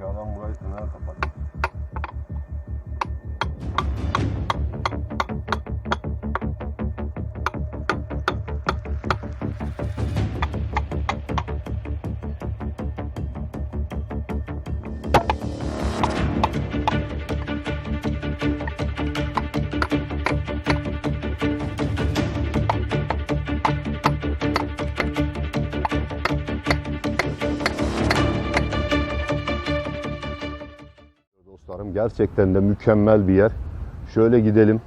Sanki adam burayı tünel kapattı. Gerçekten de mükemmel bir yer. Şöyle gidelim.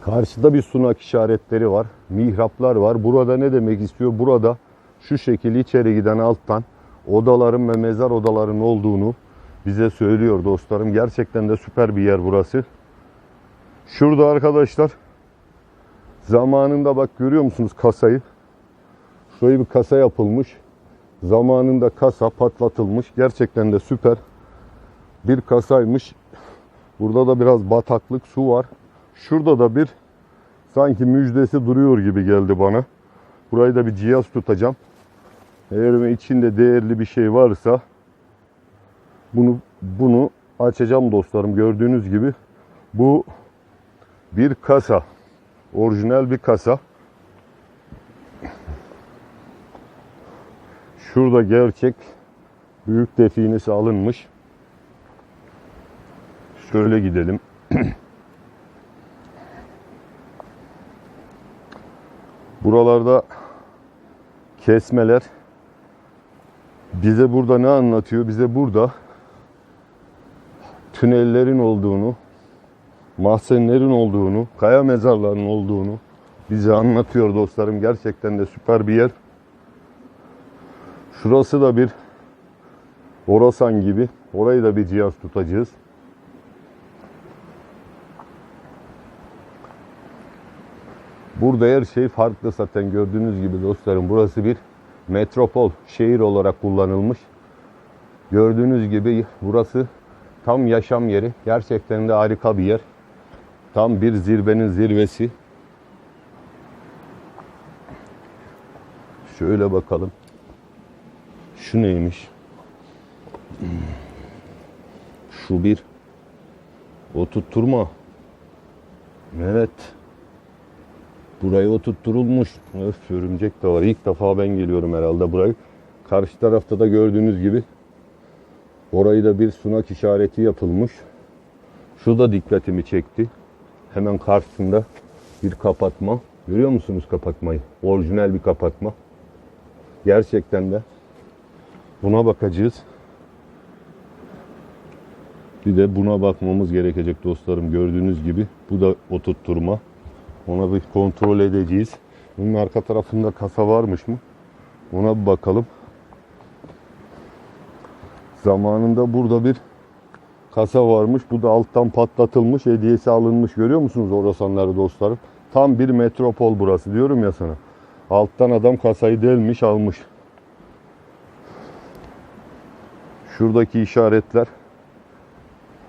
Karşıda bir sunak işaretleri var. Mihraplar var. Burada ne demek istiyor? Burada şu şekilde içeri giden alttan odaların ve mezar odaların olduğunu bize söylüyor dostlarım. Gerçekten de süper bir yer burası. Şurada arkadaşlar zamanında bak görüyor musunuz kasayı? Şuraya bir kasa yapılmış. Zamanında kasa patlatılmış. Gerçekten de süper bir kasaymış. Burada da biraz bataklık su var. Şurada da bir sanki müjdesi duruyor gibi geldi bana. Burayı da bir cihaz tutacağım. Eğer içinde değerli bir şey varsa bunu bunu açacağım dostlarım. Gördüğünüz gibi bu bir kasa. Orijinal bir kasa. Şurada gerçek büyük definesi alınmış. Şöyle gidelim. Buralarda kesmeler bize burada ne anlatıyor? Bize burada tünellerin olduğunu, mahzenlerin olduğunu, kaya mezarlarının olduğunu bize anlatıyor dostlarım. Gerçekten de süper bir yer. Şurası da bir Orasan gibi. Orayı da bir cihaz tutacağız. Burada her şey farklı zaten gördüğünüz gibi dostlarım. Burası bir metropol, şehir olarak kullanılmış. Gördüğünüz gibi burası tam yaşam yeri. Gerçekten de harika bir yer. Tam bir zirvenin zirvesi. Şöyle bakalım. Şu neymiş? Şu bir oturtturma. Evet. Burayı oturtturulmuş. Öf örümcek de var. İlk defa ben geliyorum herhalde burayı. Karşı tarafta da gördüğünüz gibi orayı da bir sunak işareti yapılmış. Şu da dikkatimi çekti. Hemen karşısında bir kapatma. Görüyor musunuz kapatmayı? Orijinal bir kapatma. Gerçekten de buna bakacağız. Bir de buna bakmamız gerekecek dostlarım. Gördüğünüz gibi bu da oturtturma. Ona bir kontrol edeceğiz. Bunun arka tarafında kasa varmış mı? Ona bir bakalım. Zamanında burada bir kasa varmış. Bu da alttan patlatılmış. Hediyesi alınmış. Görüyor musunuz orasanları dostlarım? Tam bir metropol burası diyorum ya sana. Alttan adam kasayı delmiş almış. Şuradaki işaretler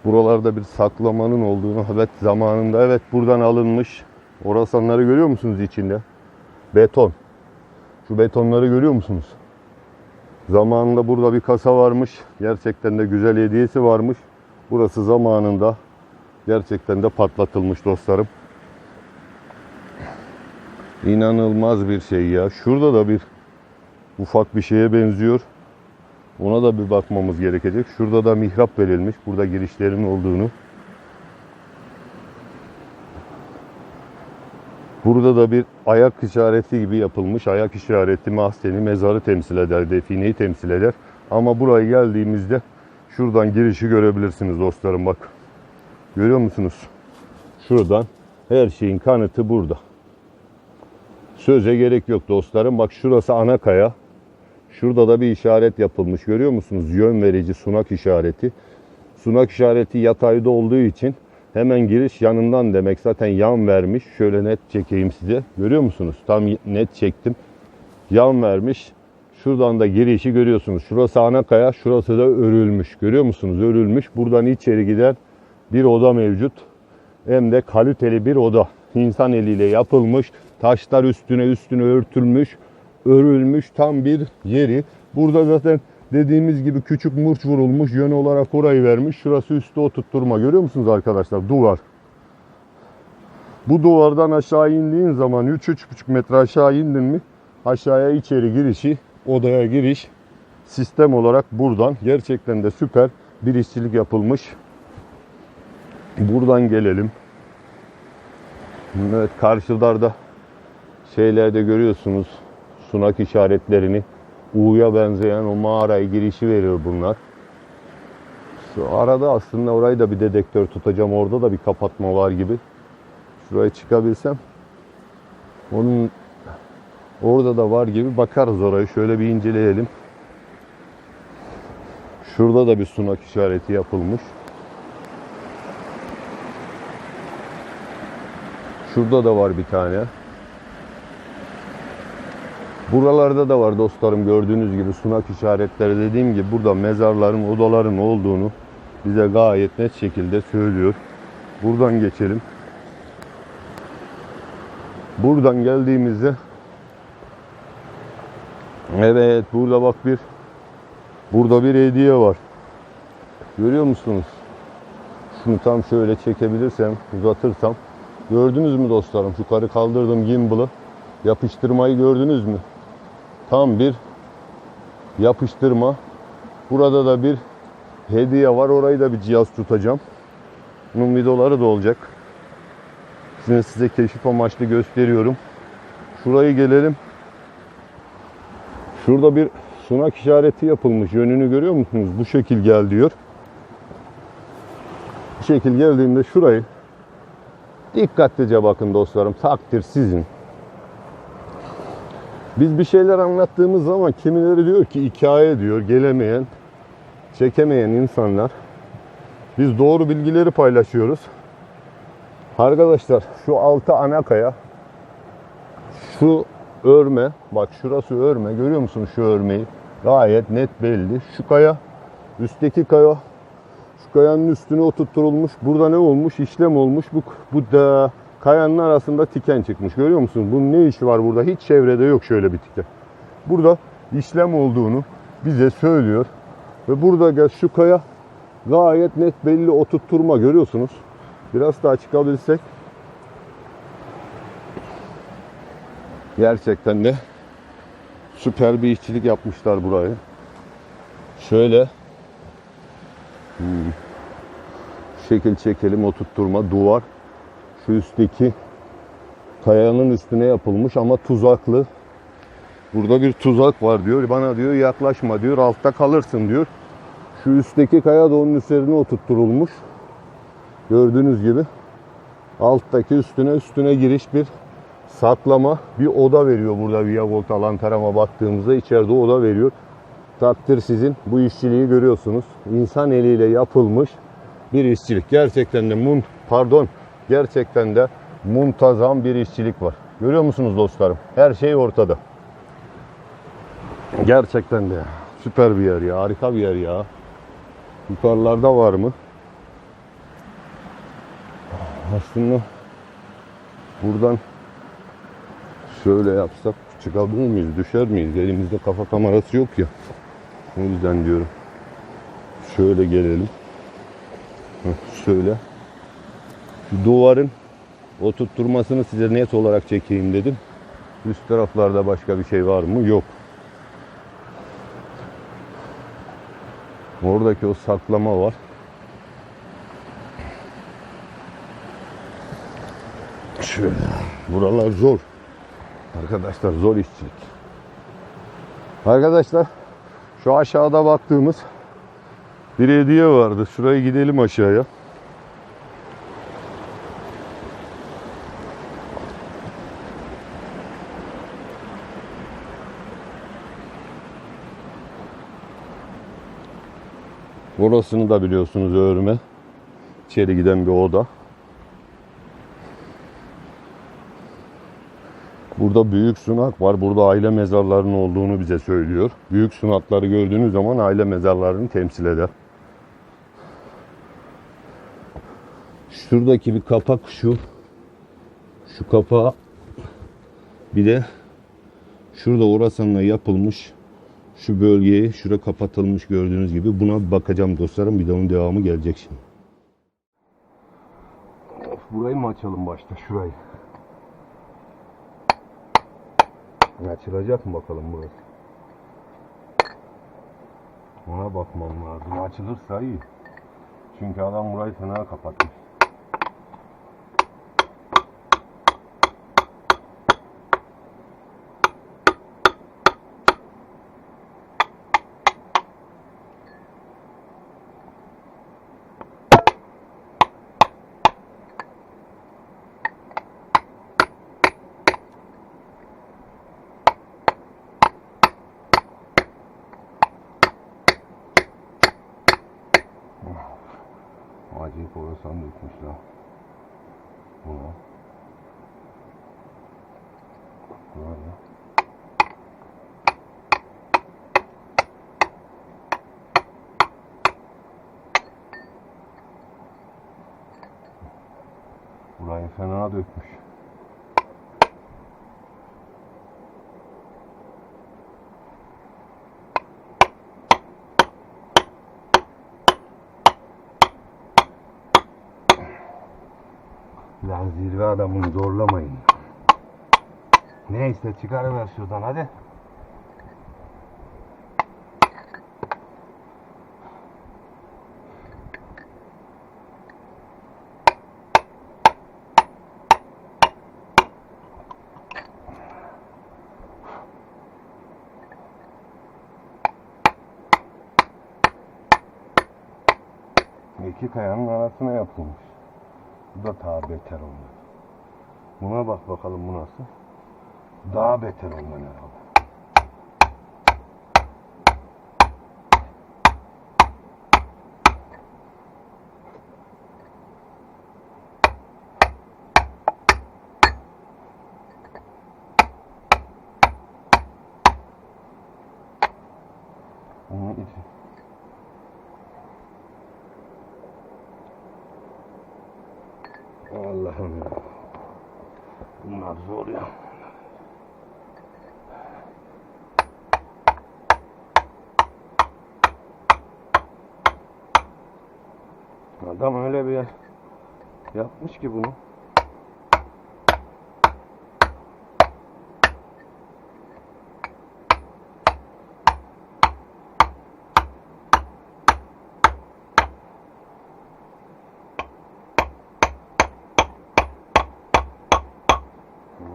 buralarda bir saklamanın olduğunu evet zamanında evet buradan alınmış. Orasanları görüyor musunuz içinde? Beton. Şu betonları görüyor musunuz? Zamanında burada bir kasa varmış. Gerçekten de güzel hediyesi varmış. Burası zamanında gerçekten de patlatılmış dostlarım. İnanılmaz bir şey ya. Şurada da bir ufak bir şeye benziyor. Ona da bir bakmamız gerekecek. Şurada da mihrap verilmiş. Burada girişlerin olduğunu. Burada da bir ayak işareti gibi yapılmış. Ayak işareti mahzeni, mezarı temsil eder, defineyi temsil eder. Ama buraya geldiğimizde şuradan girişi görebilirsiniz dostlarım bak. Görüyor musunuz? Şuradan her şeyin kanıtı burada. Söze gerek yok dostlarım. Bak şurası ana kaya. Şurada da bir işaret yapılmış. Görüyor musunuz? Yön verici sunak işareti. Sunak işareti yatayda olduğu için hemen giriş yanından demek. Zaten yan vermiş. Şöyle net çekeyim size. Görüyor musunuz? Tam net çektim. Yan vermiş. Şuradan da girişi görüyorsunuz. Şurası ana kaya, şurası da örülmüş. Görüyor musunuz? Örülmüş. Buradan içeri giden bir oda mevcut. Hem de kaliteli bir oda. İnsan eliyle yapılmış. Taşlar üstüne üstüne örtülmüş, örülmüş tam bir yeri. Burada zaten dediğimiz gibi küçük murç vurulmuş yön olarak orayı vermiş. Şurası üstü oturtturma. Görüyor musunuz arkadaşlar? Duvar. Bu duvardan aşağı indiğin zaman 3-3,5 metre aşağı indin mi aşağıya içeri girişi, odaya giriş sistem olarak buradan gerçekten de süper bir işçilik yapılmış. Buradan gelelim. Evet karşılarda şeylerde görüyorsunuz sunak işaretlerini. U'ya benzeyen o mağaraya girişi veriyor bunlar. Şu arada aslında orayı da bir dedektör tutacağım. Orada da bir kapatma var gibi. Şuraya çıkabilsem. Onun orada da var gibi bakarız orayı. Şöyle bir inceleyelim. Şurada da bir sunak işareti yapılmış. Şurada da var bir tane. Buralarda da var dostlarım gördüğünüz gibi sunak işaretleri dediğim gibi burada mezarların, odaların olduğunu bize gayet net şekilde söylüyor. Buradan geçelim. Buradan geldiğimizde Evet burada bak bir burada bir hediye var. Görüyor musunuz? Şunu tam şöyle çekebilirsem, uzatırsam. Gördünüz mü dostlarım? Yukarı kaldırdım gimbal'ı. Yapıştırmayı gördünüz mü? Tam bir yapıştırma. Burada da bir hediye var. Orayı da bir cihaz tutacağım. Bunun videoları da olacak. Şimdi size keşif amaçlı gösteriyorum. Şurayı gelelim. Şurada bir sunak işareti yapılmış. Yönünü görüyor musunuz? Bu şekil gel diyor. Bu şekil geldiğimde şurayı dikkatlice bakın dostlarım. Takdir sizin. Biz bir şeyler anlattığımız zaman kimileri diyor ki hikaye diyor gelemeyen, çekemeyen insanlar. Biz doğru bilgileri paylaşıyoruz. Arkadaşlar şu altı ana kaya, şu örme, bak şurası örme görüyor musunuz şu örmeyi? Gayet net belli. Şu kaya, üstteki kaya, şu kayanın üstüne oturtulmuş. Burada ne olmuş? İşlem olmuş. Bu, bu da kayanın arasında tiken çıkmış. Görüyor musunuz? Bunun ne işi var burada? Hiç çevrede yok şöyle bir tiken. Burada işlem olduğunu bize söylüyor. Ve burada gel şu kaya gayet net belli oturtturma görüyorsunuz. Biraz daha çıkabilsek gerçekten de süper bir işçilik yapmışlar burayı. Şöyle hmm, şekil çekelim oturtturma duvar şu üstteki kayanın üstüne yapılmış ama tuzaklı. Burada bir tuzak var diyor. Bana diyor yaklaşma diyor. Altta kalırsın diyor. Şu üstteki kaya da onun üzerine oturtturulmuş. Gördüğünüz gibi alttaki üstüne üstüne giriş bir saklama bir oda veriyor burada Via Volta Lantaram'a baktığımızda içeride oda veriyor. Takdir sizin. Bu işçiliği görüyorsunuz. İnsan eliyle yapılmış bir işçilik. Gerçekten de mun pardon gerçekten de muntazam bir işçilik var. Görüyor musunuz dostlarım? Her şey ortada. Gerçekten de süper bir yer ya. Harika bir yer ya. Yukarılarda var mı? Aslında buradan şöyle yapsak çıkabilir miyiz? Düşer miyiz? Elimizde kafa kamerası yok ya. O yüzden diyorum. Şöyle gelelim. Şöyle. Duvarın oturtturmasını size net olarak çekeyim dedim. Üst taraflarda başka bir şey var mı? Yok. Oradaki o saklama var. Şöyle. Buralar zor. Arkadaşlar zor işçilik. Arkadaşlar şu aşağıda baktığımız bir hediye vardı. Şuraya gidelim aşağıya. Orasını da biliyorsunuz örme. İçeri giden bir oda. Burada büyük sunak var. Burada aile mezarlarının olduğunu bize söylüyor. Büyük sunakları gördüğünüz zaman aile mezarlarını temsil eder. Şuradaki bir kapak şu. Şu kapağı Bir de şurada Orasan'la yapılmış şu bölgeyi şura kapatılmış gördüğünüz gibi buna bakacağım dostlarım. Bir de onun devamı gelecek şimdi. Burayı mı açalım başta şurayı? Açılacak mı bakalım burası? Ona bakmam lazım. Açılırsa iyi. Çünkü adam burayı fena kapatmış. Acayip orasan dökmüşler. Buna. Böyle. Burayı fena dökmüş. Lan zirve adamını zorlamayın. Neyse çıkarıver şuradan hadi. İki kayanın arasına yapılmış. Bu da daha beter oldu. Buna bak bakalım bu nasıl. Daha beter oldu herhalde. Bunun içi. Allah'ım ya. Bunlar zor ya. Adam öyle bir yapmış ki bunu.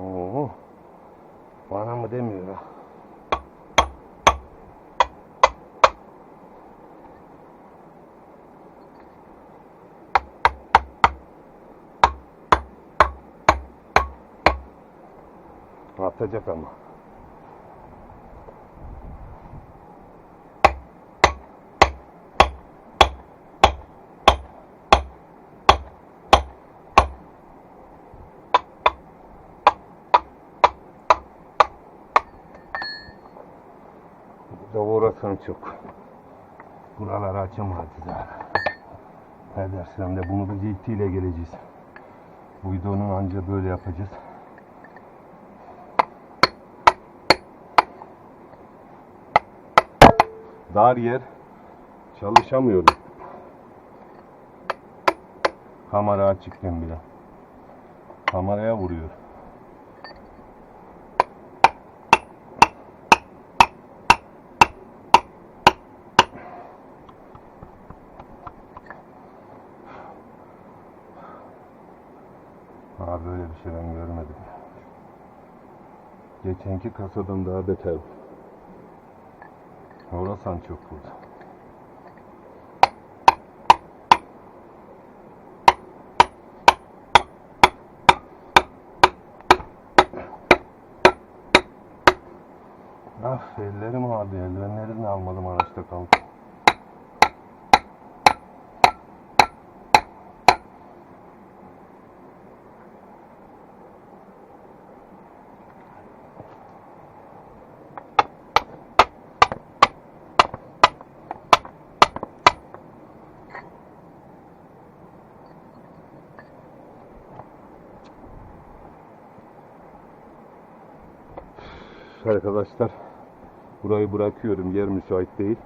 Oo. Bana mı demiyor ya? Atacak ama. Uğrasan çok. Buraları açamadı daha. Ne dersem de bunu bir ciddiyle geleceğiz. Bu videonun anca böyle yapacağız. Dar yer çalışamıyorum. Kamera açıkken bile. Kameraya vuruyor. Aa böyle bir şey ben görmedim. Geçenki kasadan daha beter. Orasan çok burada. Ah ellerim ağrıyor. Eldivenlerini almadım araçta kaldı. Arkadaşlar. Burayı bırakıyorum. Yer müsait değil.